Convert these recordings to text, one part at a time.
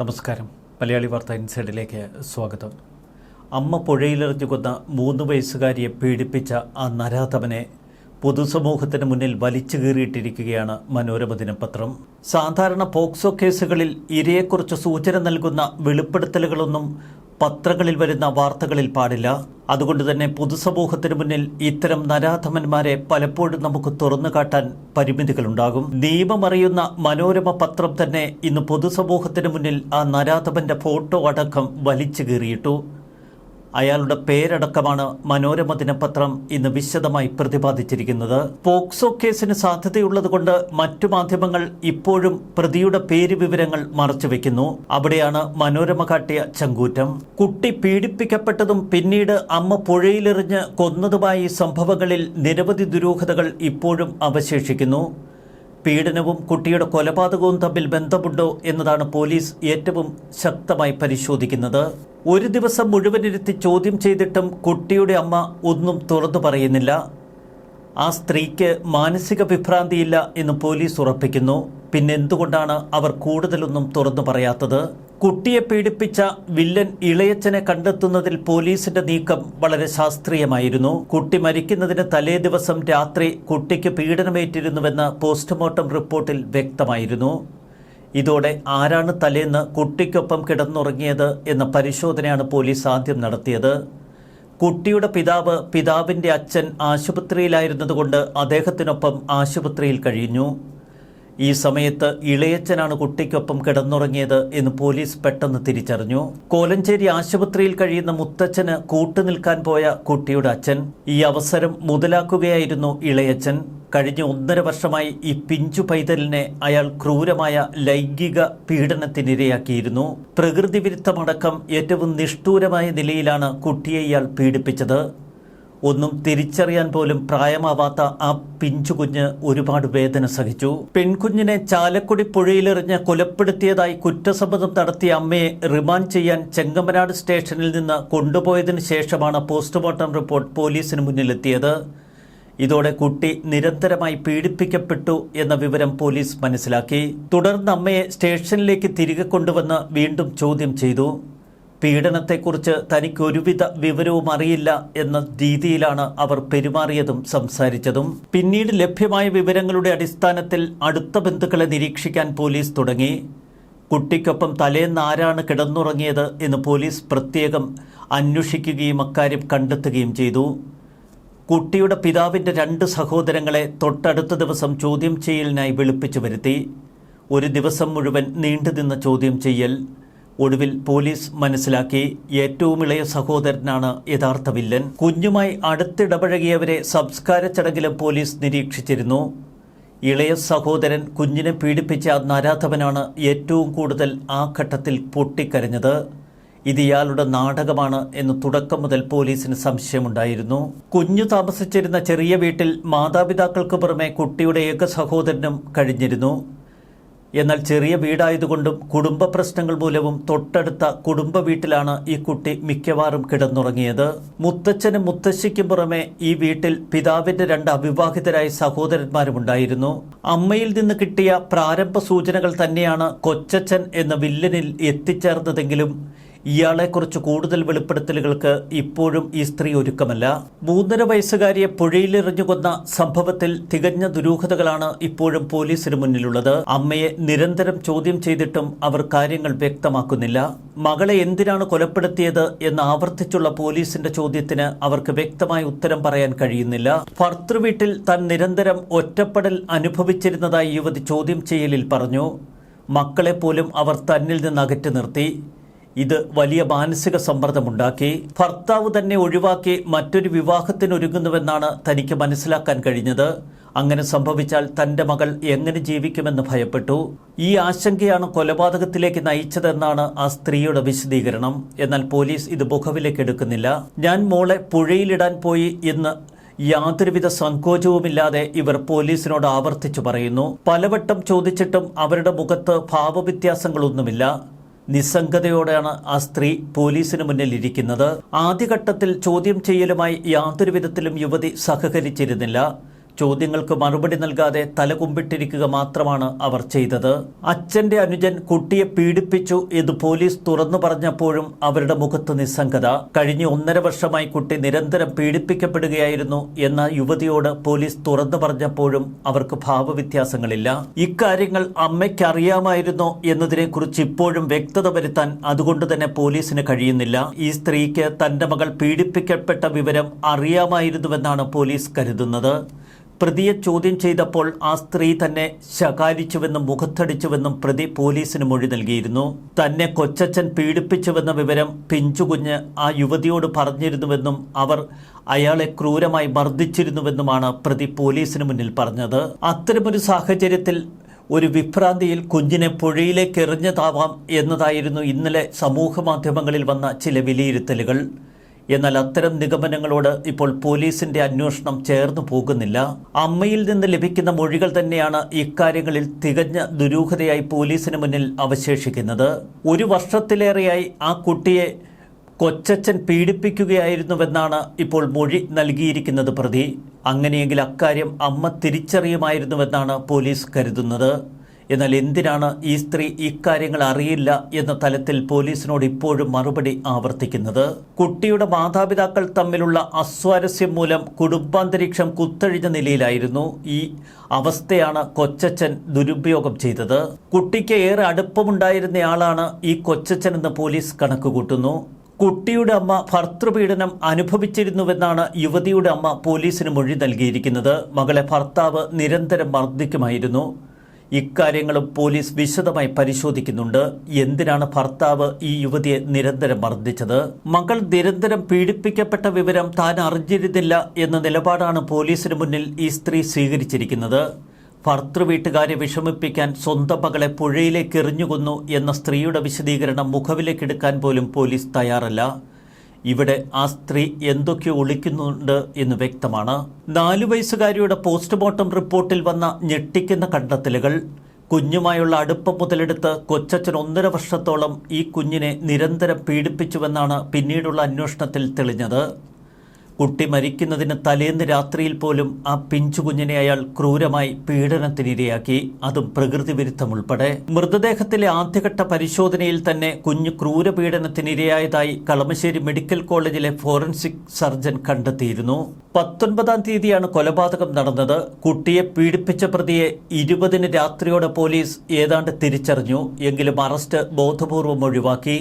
നമസ്കാരം. മലയാളി വാർത്ത ഇൻസൈഡിലേക്ക് സ്വാഗതം. അമ്മ പുഴയിലെറിഞ്ഞു കൊന്ന മൂന്ന് വയസ്സുകാരിയെ പീഡിപ്പിച്ച ആ നരാധമനെ പൊതുസമൂഹത്തിന് മുന്നിൽ വലിച്ചു കീറിയിട്ടിരിക്കുകയാണ് മനോരമ ദിനപത്രം സാധാരണ പോക്സോ കേസുകളിൽ ഇരയെക്കുറിച്ച് സൂചന നൽകുന്ന വെളിപ്പെടുത്തലുകളൊന്നും പത്രങ്ങളിൽ വരുന്ന വാർത്തകളിൽ പാടില്ല. അതുകൊണ്ട് തന്നെ പൊതുസമൂഹത്തിന് മുന്നിൽ ഇത്തരം നരാധമന്മാരെ പലപ്പോഴും നമുക്ക് തുറന്നു കാട്ടാൻ പരിമിതികളുണ്ടാകും. നിയമമറിയുന്ന മനോരമ പത്രം തന്നെ ഇന്ന് പൊതുസമൂഹത്തിന് മുന്നിൽ ആ നരാധമന്റെ ഫോട്ടോ അടക്കം വലിച്ചു കീറിയിട്ടു. അയാളുടെ പേരടക്കമാണ് മനോരമ ദിനപത്രം ഇന്ന് വിശദമായി പ്രതിപാദിച്ചിരിക്കുന്നത്. പോക്സോ കേസിന് സാധ്യതയുള്ളതുകൊണ്ട് മറ്റു മാധ്യമങ്ങൾ ഇപ്പോഴും പ്രതിയുടെ പേര് വിവരങ്ങൾ മറച്ചുവെക്കുന്നു അവിടെയാണ് മനോരമ കാട്ടിയ ചങ്കൂറ്റം. കുട്ടി പീഡിപ്പിക്കപ്പെട്ടതും പിന്നീട് അമ്മ പുഴയിലെറിഞ്ഞ് കൊന്നതുമായ സംഭവങ്ങളിൽ നിരവധി ദുരൂഹതകൾ ഇപ്പോഴും അവശേഷിക്കുന്നു. പീഡനവും കുട്ടിയുടെ കൊലപാതകവും തമ്മിൽ ബന്ധമുണ്ടോ എന്നതാണ് പോലീസ് ഏറ്റവും ശക്തമായി പരിശോധിക്കുന്നത്. ഒരു ദിവസം മുഴുവനിരുത്തി ചോദ്യം ചെയ്തിട്ടും കുട്ടിയുടെ അമ്മ ഒന്നും തുറന്നു പറയുന്നില്ല. ആ സ്ത്രീക്ക് മാനസിക വിഭ്രാന്തിയില്ല എന്ന് പോലീസ് ഉറപ്പിക്കുന്നു. പിന്നെ എന്തുകൊണ്ടാണ് അവർ കൂടുതലൊന്നും തുറന്നു പറയാത്തത്? കുട്ടിയെ പീഡിപ്പിച്ച വില്ലൻ ഇളയച്ചനെ കണ്ടെത്തുന്നതിൽ പോലീസിന്റെ നീക്കം വളരെ ശാസ്ത്രീയമായിരുന്നു. കുട്ടി മരിക്കുന്നതിന് തലേ ദിവസം രാത്രി കുട്ടിക്ക് പീഡനമേറ്റിരുന്നുവെന്ന് പോസ്റ്റ്മോർട്ടം റിപ്പോർട്ടിൽ വ്യക്തമായിരുന്നു. ഇതോടെ ആരാണ് തലേന്ന് കുട്ടിക്കൊപ്പം കിടന്നുറങ്ങിയത് എന്ന പരിശോധനയാണ് പോലീസ് ആദ്യം നടത്തിയത്. കുട്ടിയുടെ പിതാവ് പിതാവിന്റെ അച്ഛൻ ആശുപത്രിയിലായിരുന്നതുകൊണ്ട് അദ്ദേഹത്തിനൊപ്പം ആശുപത്രിയിൽ കഴിഞ്ഞു. ഈ സമയത്ത് ഇളയച്ചനാണ് കുട്ടിക്കൊപ്പം കിടന്നുറങ്ങിയത് എന്ന് പോലീസ് പെട്ടെന്ന് തിരിച്ചറിഞ്ഞു. കോലഞ്ചേരി ആശുപത്രിയിൽ കഴിയുന്ന മുത്തച്ഛന് കൂട്ടുനിൽക്കാൻ പോയ കുട്ടിയുടെ അച്ഛൻ ഈ അവസരം മുതലാക്കുകയായിരുന്നു ഇളയച്ചൻ കഴിഞ്ഞ ഒന്നര വർഷമായി ഈ പിഞ്ചു പൈതലിനെ അയാൾ ക്രൂരമായ ലൈംഗിക പീഡനത്തിനിരയാക്കിയിരുന്നു. പ്രകൃതി വിരുദ്ധമടക്കം ഏറ്റവും നിഷ്ഠൂരമായ നിലയിലാണ് കുട്ടിയെ ഇയാൾ പീഡിപ്പിച്ചത്. ഒന്നും തിരിച്ചറിയാൻ പോലും പ്രായമാവാത്ത ആ പിഞ്ചുകുഞ്ഞ് ഒരുപാട് വേദന സഹിച്ചു. പെൺകുഞ്ഞിനെ ചാലക്കുടി പുഴയിലെറിഞ്ഞ് കൊലപ്പെടുത്തിയതായി കുറ്റസമ്മതം നടത്തിയ അമ്മയെ റിമാൻഡ് ചെയ്യാൻ ചെങ്ങമനാട് സ്റ്റേഷനിൽ നിന്ന് കൊണ്ടുപോയതിന് ശേഷമാണ് പോസ്റ്റ്മോർട്ടം റിപ്പോർട്ട് പോലീസിന് മുന്നിലെത്തിയത്. ഇതോടെ കുട്ടി നിരന്തരമായി പീഡിപ്പിക്കപ്പെട്ടു എന്ന വിവരം പോലീസ് മനസ്സിലാക്കി. തുടർന്ന് അമ്മയെ സ്റ്റേഷനിലേക്ക് തിരികെ കൊണ്ടുവന്ന് വീണ്ടും ചോദ്യം ചെയ്തു. പീഡനത്തെക്കുറിച്ച് തനിക്ക് ഒരുവിധ വിവരവും അറിയില്ല എന്ന രീതിയിലാണ് അവർ പെരുമാറിയതും സംസാരിച്ചതും. പിന്നീട് ലഭ്യമായ വിവരങ്ങളുടെ അടിസ്ഥാനത്തിൽ അടുത്ത ബന്ധുക്കളെ നിരീക്ഷിക്കാൻ പോലീസ് തുടങ്ങി. കുട്ടിക്കൊപ്പം തലേന്ന് ആരാണ് കിടന്നുറങ്ങിയത് എന്ന് പോലീസ് പ്രത്യേകം അന്വേഷിക്കുകയും അക്കാര്യം കണ്ടെത്തുകയും ചെയ്തു. കുട്ടിയുടെ പിതാവിന്റെ രണ്ട് സഹോദരങ്ങളെ തൊട്ടടുത്ത ദിവസം ചോദ്യം ചെയ്യലിനായി വിളിപ്പിച്ചു വരുത്തി. ഒരു ദിവസം മുഴുവൻ നീണ്ടുനിന്ന ചോദ്യം ചെയ്യൽ. ഒടുവിൽ പോലീസ് മനസ്സിലാക്കി ഏറ്റവും ഇളയ സഹോദരനാണ് യഥാർത്ഥ വില്ലൻ. കുഞ്ഞുമായി അടുത്തിടപഴകിയവരെ സംസ്കാര ചടങ്ങിലും പോലീസ് നിരീക്ഷിച്ചിരുന്നു. ഇളയ സഹോദരൻ കുഞ്ഞിനെ പീഡിപ്പിച്ച നരാധവനാണ് ഏറ്റവും കൂടുതൽ ആ ഘട്ടത്തിൽ പൊട്ടിക്കരഞ്ഞത്. ഇത് ഇയാളുടെ നാടകമാണ് എന്ന് തുടക്കം മുതൽ പോലീസിന് സംശയമുണ്ടായിരുന്നു. കുഞ്ഞു താമസിച്ചിരുന്ന ചെറിയ വീട്ടിൽ മാതാപിതാക്കൾക്ക് പുറമെ കുട്ടിയുടെ ഏക സഹോദരനും കഴിഞ്ഞിരുന്നു. എന്നാൽ ചെറിയ വീടായതുകൊണ്ടും കുടുംബ പ്രശ്നങ്ങൾ മൂലവും തൊട്ടടുത്ത കുടുംബ വീട്ടിലാണ് ഈ കുട്ടി മിക്കവാറും കിടന്നുറങ്ങിയത്. മുത്തച്ഛനും മുത്തശ്ശിക്കും പുറമെ ഈ വീട്ടിൽ പിതാവിന്റെ രണ്ട് അവിവാഹിതരായ സഹോദരന്മാരുമുണ്ടായിരുന്നു അമ്മയിൽ നിന്ന് കിട്ടിയ പ്രാരംഭ സൂചനകൾ തന്നെയാണ് കൊച്ചച്ഛൻ എന്ന വില്ലനിൽ എത്തിച്ചേർന്നതെങ്കിലും ഇയാളെക്കുറിച്ച് കൂടുതൽ വെളിപ്പെടുത്തലുകൾക്ക് ഇപ്പോഴും ഈ സ്ത്രീ ഒരുക്കമല്ല. മൂന്നര വയസ്സുകാരിയെ പുഴയിലെറിഞ്ഞു കൊന്ന സംഭവത്തിൽ തികഞ്ഞ ദുരൂഹതകളാണ് ഇപ്പോഴും പോലീസിന് മുന്നിലുള്ളത്. അമ്മയെ നിരന്തരം ചോദ്യം ചെയ്തിട്ടും അവർ കാര്യങ്ങൾ വ്യക്തമാക്കുന്നില്ല. മകളെ എന്തിനാണ് കൊലപ്പെടുത്തിയത് എന്ന് ആവർത്തിച്ചുള്ള പോലീസിന്റെ ചോദ്യത്തിന് അവർക്ക് വ്യക്തമായ ഉത്തരം പറയാൻ കഴിയുന്നില്ല. ഭർത്തൃവീട്ടിൽ താൻ നിരന്തരം ഒറ്റപ്പെടൽ അനുഭവിച്ചിരുന്നതായി യുവതി ചോദ്യം ചെയ്യലിൽ പറഞ്ഞു. മക്കളെപ്പോലും അവർ തന്നിൽ നിന്ന് അകറ്റി നിർത്തി. ഇത് വലിയ മാനസിക സമ്മർദ്ദമുണ്ടാക്കി. ഭർത്താവ് തന്നെ ഒഴിവാക്കി മറ്റൊരു വിവാഹത്തിനൊരുങ്ങുന്നുവെന്നാണ് തനിക്ക് മനസ്സിലാക്കാൻ കഴിഞ്ഞത്. അങ്ങനെ സംഭവിച്ചാൽ തന്റെ മകൾ എങ്ങനെ ജീവിക്കുമെന്ന് ഭയപ്പെട്ടു. ഈ ആശങ്കയാണ് കൊലപാതകത്തിലേക്ക് നയിച്ചതെന്നാണ് ആ സ്ത്രീയുടെ വിശദീകരണം. എന്നാൽ പോലീസ് ഇത് മുഖവിലേക്ക് എടുക്കുന്നില്ല. ഞാൻ മോളെ പുഴയിലിടാൻ പോയി എന്ന് യാതൊരുവിധ സങ്കോചവുമില്ലാതെ ഇവർ പോലീസിനോട് ആവർത്തിച്ചു പറയുന്നു. പലവട്ടം ചോദിച്ചിട്ടും അവരുടെ മുഖത്ത് ഭാവവ്യത്യാസങ്ങളൊന്നുമില്ല. നിസ്സംഗതയോടെയാണ് ആ സ്ത്രീ പോലീസിന് മുന്നിൽ ഇരിക്കുന്നത്. ആദ്യഘട്ടത്തിൽ ചോദ്യം ചെയ്യലുമായി യാതൊരു വിധത്തിലും യുവതി സഹകരിച്ചിരുന്നില്ല. ചോദ്യങ്ങൾക്ക് മറുപടി നൽകാതെ തലകുമ്പിട്ടിരിക്കുക മാത്രമാണ് അവർ ചെയ്തത്. അച്ഛന്റെ അനുജൻ കുട്ടിയെ പീഡിപ്പിച്ചു ഇത് പോലീസ് തുറന്നു പറഞ്ഞപ്പോഴും അവരുടെ മുഖത്ത് നിസ്സംഗത. കഴിഞ്ഞ ഒന്നര വർഷമായി കുട്ടി നിരന്തരം പീഡിപ്പിക്കപ്പെടുകയായിരുന്നു എന്ന യുവതിയോട് പോലീസ് തുറന്നു പറഞ്ഞപ്പോഴും അവർക്ക് ഭാവവ്യത്യാസങ്ങളില്ല. ഇക്കാര്യങ്ങൾ അമ്മയ്ക്ക് അറിയാമായിരുന്നോ എന്നതിനെക്കുറിച്ച് ഇപ്പോഴും വ്യക്തത വരുത്താൻ അതുകൊണ്ട് തന്നെ പോലീസിന് കഴിയുന്നില്ല. ഈ സ്ത്രീക്ക് തന്റെ മകൾ പീഡിപ്പിക്കപ്പെട്ട വിവരം അറിയാമായിരുന്നുവെന്നാണ് പോലീസ് കരുതുന്നത്. പ്രതിയെ ചോദ്യം ചെയ്തപ്പോൾ ആ സ്ത്രീ തന്നെ ശകാരിച്ചുവെന്നും മുഖത്തടിച്ചുവെന്നും പ്രതി പോലീസിന് മൊഴി നൽകിയിരുന്നു. തന്നെ കൊച്ചച്ഛൻ പീഡിപ്പിച്ചുവെന്ന വിവരം പിഞ്ചുകുഞ്ഞ് ആ യുവതിയോട് പറഞ്ഞിരുന്നുവെന്നും അവർ അയാളെ ക്രൂരമായി മർദ്ദിച്ചിരുന്നുവെന്നുമാണ് പ്രതി പോലീസിന് മുന്നിൽ പറഞ്ഞത്. അത്തരമൊരു സാഹചര്യത്തിൽ ഒരു വിഭ്രാന്തിയിൽ കുഞ്ഞിനെ പുഴയിലേക്ക് എറിഞ്ഞതാവാം എന്നതായിരുന്നു ഇന്നലെ സമൂഹ മാധ്യമങ്ങളിൽ വന്ന ചില വിലയിരുത്തലുകൾ. എന്നാൽ അത്തരം നിഗമനങ്ങളോട് ഇപ്പോൾ പോലീസിന്റെ അന്വേഷണം ചേർന്നു പോകുന്നില്ല. അമ്മയിൽ നിന്ന് ലഭിക്കുന്ന മൊഴികൾ തന്നെയാണ് ഇക്കാര്യങ്ങളിൽ തികഞ്ഞ ദുരൂഹതയായി പോലീസിന് മുന്നിൽ അവശേഷിക്കുന്നത്. ഒരു വർഷത്തിലേറെയായി ആ കുട്ടിയെ കൊച്ചച്ഛൻ പീഡിപ്പിക്കുകയായിരുന്നുവെന്നാണ് ഇപ്പോൾ മൊഴി നൽകിയിരിക്കുന്നത് പ്രതി. അങ്ങനെയെങ്കിൽ അക്കാര്യം അമ്മ തിരിച്ചറിയുമായിരുന്നുവെന്നാണ് പോലീസ് കരുതുന്നത്. എന്നാൽ എന്തിനാണ് ഈ സ്ത്രീ ഇക്കാര്യങ്ങൾ അറിയില്ല എന്ന തലത്തിൽ പോലീസിനോട് ഇപ്പോഴും മറുപടി ആവർത്തിക്കുന്നത്? കുട്ടിയുടെ മാതാപിതാക്കൾ തമ്മിലുള്ള അസ്വാരസ്യം മൂലം കുടുംബാന്തരീക്ഷം കുത്തഴിഞ്ഞ നിലയിലായിരുന്നു ഈ അവസ്ഥയാണ് കൊച്ചച്ഛൻ ദുരുപയോഗം ചെയ്തത്. കുട്ടിക്ക് ഏറെ അടുപ്പമുണ്ടായിരുന്നയാളാണ് ഈ കൊച്ചച്ഛൻ എന്ന് പോലീസ് കണക്കുകൂട്ടുന്നു. കുട്ടിയുടെ അമ്മ ഭർത്തൃപീഡനം അനുഭവിച്ചിരുന്നുവെന്നാണ് യുവതിയുടെ അമ്മ പോലീസിന് മൊഴി നൽകിയിരിക്കുന്നത്. മകളെ ഭർത്താവ് നിരന്തരം മർദ്ദിക്കുമായിരുന്നു. ഇക്കാര്യങ്ങളും പോലീസ് വിശദമായി പരിശോധിക്കുന്നുണ്ട്. എന്തിനാണ് ഭർത്താവ് ഈ യുവതിയെ നിരന്തരം മർദ്ദിച്ചത്? മകൾ നിരന്തരം പീഡിപ്പിക്കപ്പെട്ട വിവരം താൻ അറിഞ്ഞിരുന്നില്ല എന്ന നിലപാടാണ് പോലീസിന് മുന്നിൽ ഈ സ്ത്രീ സ്വീകരിച്ചിരിക്കുന്നത്. ഭർത്തൃ വീട്ടുകാരെ വിഷമിപ്പിക്കാൻ സ്വന്തം മകളെ പുഴയിലേക്ക് എറിഞ്ഞുകൊന്നു എന്ന സ്ത്രീയുടെ വിശദീകരണം മുഖവിലേക്കെടുക്കാൻ പോലും പോലീസ് തയ്യാറല്ല. ഇവിടെ ആ സ്ത്രീ എന്തൊക്കെ ഒളിക്കുന്നുണ്ട് എന്ന് വ്യക്തമാണ്. നാലു വയസ്സുകാരിയുടെ പോസ്റ്റ്മോർട്ടം റിപ്പോർട്ടിൽ വന്ന ഞെട്ടിക്കുന്ന കണ്ടെത്തലുകൾ. കുഞ്ഞുമായുള്ള അടുപ്പം മുതലെടുത്ത് കൊച്ചച്ഛൻ ഒന്നര വർഷത്തോളം ഈ കുഞ്ഞിനെ നിരന്തരം പീഡിപ്പിച്ചുവെന്നാണ് പിന്നീടുള്ള അന്വേഷണത്തിൽ തെളിഞ്ഞത്. കുട്ടി മരിക്കുന്നതിന് തലേന്ന് രാത്രിയിൽ പോലും ആ പിഞ്ചു കുഞ്ഞിനെ അയാൾ ക്രൂരമായി പീഡനത്തിനിരയാക്കി. അതും പ്രകൃതി വിരുദ്ധം ഉൾപ്പെടെ. മൃതദേഹത്തിലെ ആദ്യഘട്ട പരിശോധനയിൽ തന്നെ കുഞ്ഞ് ക്രൂരപീഡനത്തിനിരയായതായി കളമശ്ശേരി മെഡിക്കൽ കോളേജിലെ ഫോറൻസിക് സർജൻ കണ്ടെത്തിയിരുന്നു. പത്തൊൻപതാം തീയതിയാണ് കൊലപാതകം നടന്നത്. കുട്ടിയെ പീഡിപ്പിച്ച പ്രതിയെ ഇരുപതിന് രാത്രിയോടെ പോലീസ് ഏതാണ്ട് തിരിച്ചറിഞ്ഞു. എങ്കിലും അറസ്റ്റ് ബോധപൂർവം ഒഴിവാക്കി.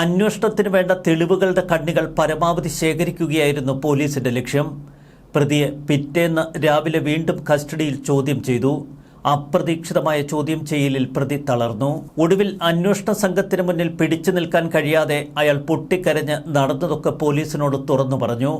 അന്വേഷണത്തിന് വേണ്ട തെളിവുകളുടെ കണ്ണികൾ പരമാവധി ശേഖരിക്കുകയായിരുന്നു പോലീസിന്റെ ലക്ഷ്യം. പ്രതിയെ പിറ്റേന്ന് രാവിലെ വീണ്ടും കസ്റ്റഡിയിൽ ചോദ്യം ചെയ്തു. അപ്രതീക്ഷിതമായ ചോദ്യം ചെയ്യലിൽ പ്രതി തളർന്നു. ഒടുവിൽ അന്വേഷണ സംഘത്തിന് മുന്നിൽ പിടിച്ചു നിൽക്കാൻ കഴിയാതെ അയാൾ പൊട്ടിക്കരഞ്ഞ് നടന്നതൊക്കെ പോലീസിനോട് തുറന്നു പറഞ്ഞു.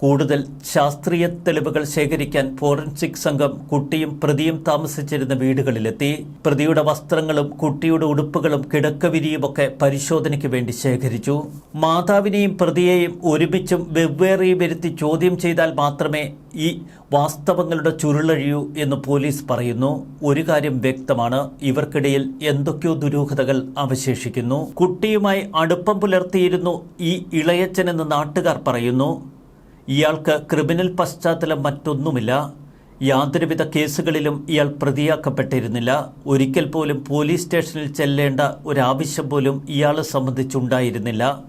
കൂടുതൽ ശാസ്ത്രീയ തെളിവുകൾ ശേഖരിക്കാൻ ഫോറൻസിക് സംഘം കുട്ടിയും പ്രതിയും താമസിച്ചിരുന്ന വീടുകളിലെത്തി. പ്രതിയുടെ വസ്ത്രങ്ങളും കുട്ടിയുടെ ഉടുപ്പുകളും കിടക്കവിരിയുമൊക്കെ പരിശോധനയ്ക്ക് വേണ്ടി ശേഖരിച്ചു. മാതാവിനെയും പ്രതിയെയും ഒരുമിച്ചും വെവ്വേറെയും വരുത്തി ചോദ്യം ചെയ്താൽ മാത്രമേ ഈ വാസ്തവങ്ങളുടെ ചുരുളഴിയൂ എന്ന് പോലീസ് പറയുന്നു. ഒരു കാര്യം വ്യക്തമാണ് ഇവർക്കിടയിൽ എന്തൊക്കെയോ ദുരൂഹതകൾ അവശേഷിക്കുന്നു. കുട്ടിയുമായി അടുപ്പം പുലർത്തിയിരുന്നു ഈ ഇളയച്ചനെന്ന് നാട്ടുകാർ പറയുന്നു. ഇയാൾക്ക് ക്രിമിനൽ പശ്ചാത്തലം മറ്റൊന്നുമില്ല. യാതൊരുവിധ കേസുകളിലും ഇയാൾ പ്രതിയാക്കപ്പെട്ടിരുന്നില്ല. ഒരിക്കൽ പോലും പോലീസ് സ്റ്റേഷനിൽ ചെല്ലേണ്ട ഒരാവശ്യം പോലും ഇയാളെ സംബന്ധിച്ചുണ്ടായിരുന്നില്ല.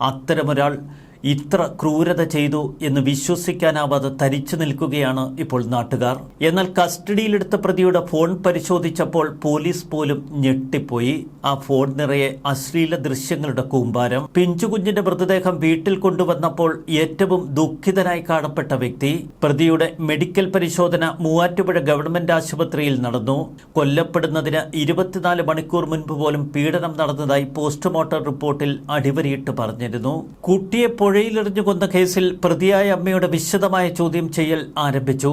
അത്തരമൊരാൾ ഇത്ര ക്രൂരത ചെയ്തു എന്ന് വിശ്വസിക്കാനാവാതെ തരിച്ചു നിൽക്കുകയാണ് ഇപ്പോൾ നാട്ടുകാർ. എന്നാൽ കസ്റ്റഡിയിലെടുത്ത പ്രതിയുടെ ഫോൺ പരിശോധിച്ചപ്പോൾ പോലീസ് പോലും ഞെട്ടിപ്പോയി. ആ ഫോൺ നിറയെ അശ്ലീല ദൃശ്യങ്ങളുടെ കൂമ്പാരം. പിഞ്ചുകുഞ്ഞിന്റെ മൃതദേഹം വീട്ടിൽ കൊണ്ടുവന്നപ്പോൾ ഏറ്റവും ദുഃഖിതനായി കാണപ്പെട്ട വ്യക്തി പ്രതിയുടെ മെഡിക്കൽ പരിശോധന മൂവാറ്റുപുഴ ഗവൺമെന്റ് ആശുപത്രിയിൽ നടന്നു. കൊല്ലപ്പെടുന്നതിന് ഇരുപത്തിനാല് മണിക്കൂർ മുൻപ് പോലും പീഡനം നടന്നതായി പോസ്റ്റ്മോർട്ടം റിപ്പോർട്ടിൽ അടിവരിയിട്ട് പറഞ്ഞിരുന്നു. കുട്ടിയെ പുഴയിലെറിഞ്ഞു കൊന്ന കേസിൽ പ്രതിയായ അമ്മയുടെ വിശദമായ ചോദ്യം ചെയ്യൽ ആരംഭിച്ചു.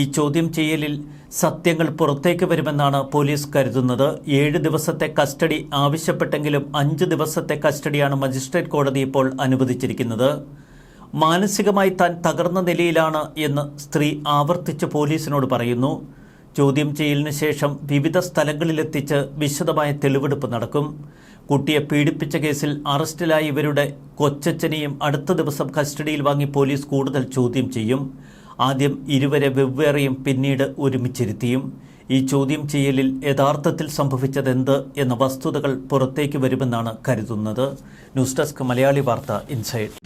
ഈ ചോദ്യം ചെയ്യലിൽ സത്യങ്ങൾ പുറത്തേക്ക് വരുമെന്നാണ് പോലീസ് കരുതുന്നത്. ഏഴ് ദിവസത്തെ കസ്റ്റഡി ആവശ്യപ്പെട്ടെങ്കിലും അഞ്ച് ദിവസത്തെ കസ്റ്റഡിയാണ് മജിസ്ട്രേറ്റ് കോടതി ഇപ്പോൾ അനുവദിച്ചിരിക്കുന്നത്. മാനസികമായി താൻ തകർന്ന നിലയിലാണ് എന്ന് സ്ത്രീ ആവർത്തിച്ച് പോലീസിനോട് പറയുന്നു. ചോദ്യം ചെയ്യലിന് ശേഷം വിവിധ സ്ഥലങ്ങളിലെത്തിച്ച് വിശദമായ തെളിവെടുപ്പ് നടക്കും. കുട്ടിയെ പീഡിപ്പിച്ച കേസിൽ അറസ്റ്റിലായ ഇവരുടെ കൊച്ചച്ഛനെയും അടുത്ത ദിവസം കസ്റ്റഡിയിൽ വാങ്ങി പോലീസ് കൂടുതൽ ചോദ്യം ചെയ്യും. ആദ്യം ഇരുവരെ വെവ്വേറെയും പിന്നീട് ഒരുമിച്ചിരുത്തിയും. ഈ ചോദ്യം ചെയ്യലിൽ യഥാർത്ഥത്തിൽ സംഭവിച്ചതെന്ത് എന്ന വസ്തുതകൾ പുറത്തേക്ക് വരുമെന്നാണ് കരുതുന്നത്. ന്യൂസ് ഡെസ്ക് മലയാളി വാർത്ത ഇൻസൈഡ്.